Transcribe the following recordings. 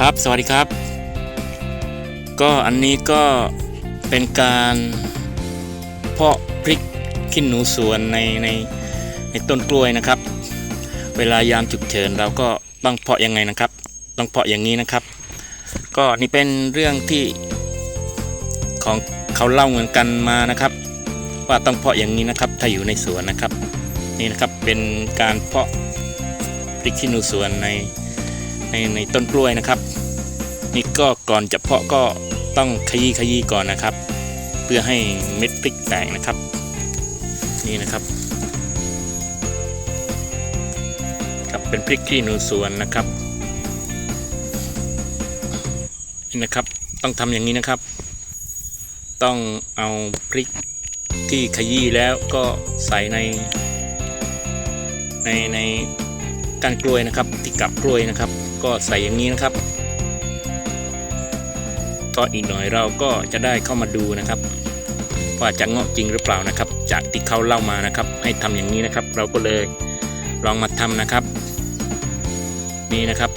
ครับ สวัสดีครับ ก็อันนี้ก็เป็นการเพาะพริกขี้หนูสวนในในในต้นกล้วยนะครับ เวลายามฉุกเฉินเราก็ต้องเพาะยังไงนะครับ ต้องเพาะอย่างนี้นะครับ ก็นี่เป็นเรื่องที่ของเขาเล่าเหมือนกันมานะครับ ว่าต้องเพาะอย่างนี้นะครับ ถ้าอยู่ในสวนนะครับ นี่นะครับเป็นการเพาะพริกขี้หนูสวนใน ในในต้นกล้วยนะครับ นี่ก็ก่อนจะเพาะก็ต้องขยี้ขยี้ก่อนนะครับ เพื่อให้เม็ดพริกแตกนะครับ นี่นะครับครับเป็นพริกขี้หนูสวนนะครับนี่นะครับต้องทำอย่างนี้นะครับ ต้องเอาพริกที่ขยี้แล้วก็ใส่ใน ในในก้านกล้วยนะครับ ที่กับกล้วยนะครับ ก็ใส่อย่างนี้นะครับก็อีกหน่อยเราก็จะได้เข้ามาดูนะครับ ว่าจะเงาะจริงหรือเปล่านะครับ จากที่เขาเล่ามานะครับ ให้ทำอย่างนี้นะครับ เราก็เลยลองมาทำนะครับ นี่นะครับ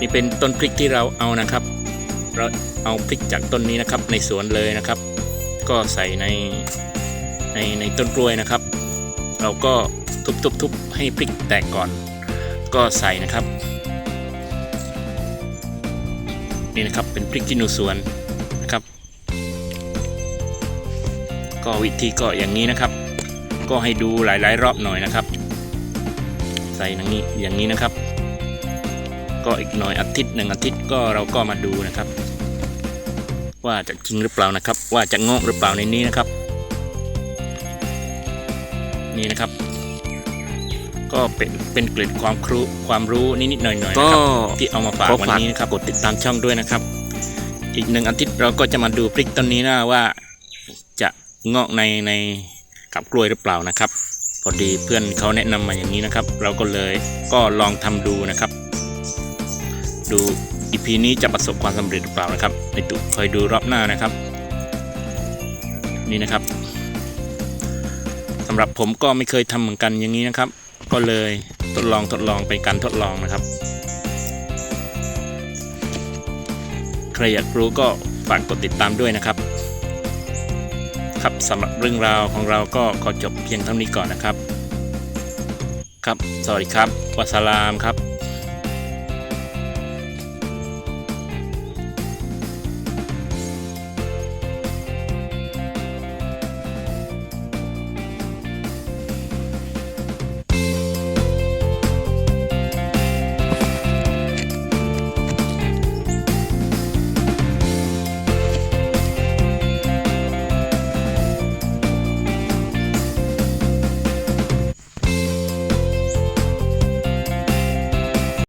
นี่เป็นต้นพริกที่เราเอานะครับ เราเอาพริกจากต้นนี้นะครับ ในสวนเลยนะครับ ก็ใส่ในในในต้นกล้วยนะครับ เราก็ทุบๆๆให้พริกแตกก่อน ก็ใส่นะครับ นี่นะครับเป็นพริกขี้หนูสวนนะครับ ก็วิธีก็อย่างนี้นะครับ ก็ให้ดูหลายๆ รอบหน่อยนะครับ ใส่อย่างนี้อย่างนี้นะครับ ก็อีกหน่อยอาทิตย์หนึ่งอาทิตย์ก็เราก็มาดูนะครับ ว่าจะจริงหรือเปล่านะครับ ว่าจะงอกหรือเปล่าในนี้นะครับ นี่นะครับ ก็เป็นเป็นเกร็ดความครูความรู้นิดๆหน่อยๆนะครับที่เอามาฝากขอวันฝากนี้นะครับกดติดตามช่องด้วยนะครับ อีกหนึ่งอาทิตย์เราก็จะมาดูพริกต้นนี้นะว่าจะงอกในในกับกล้วยหรือเปล่านะครับ พอดีเพื่อนเขาแนะนำมาอย่างนี้นะครับ เราก็เลยก็ลองทำดูนะครับ ดูอีพีนี้จะประสบความสำเร็จหรือเปล่านะครับในตุคอยดูรอบหน้านะครับ นี่นะครับสำหรับผมก็ไม่เคยทำเหมือนกันอย่างนี้นะครับ ก็เลยทดลองทดลองเป็นการทดลองนะครับ ใครอยากรู้ก็ฝากกดติดตามด้วยนะครับ ครับสำหรับเรื่องราวของเราก็ขอจบเพียงเท่านี้ก่อนนะครับ ครับ สวัสดีครับวัสสลามครับ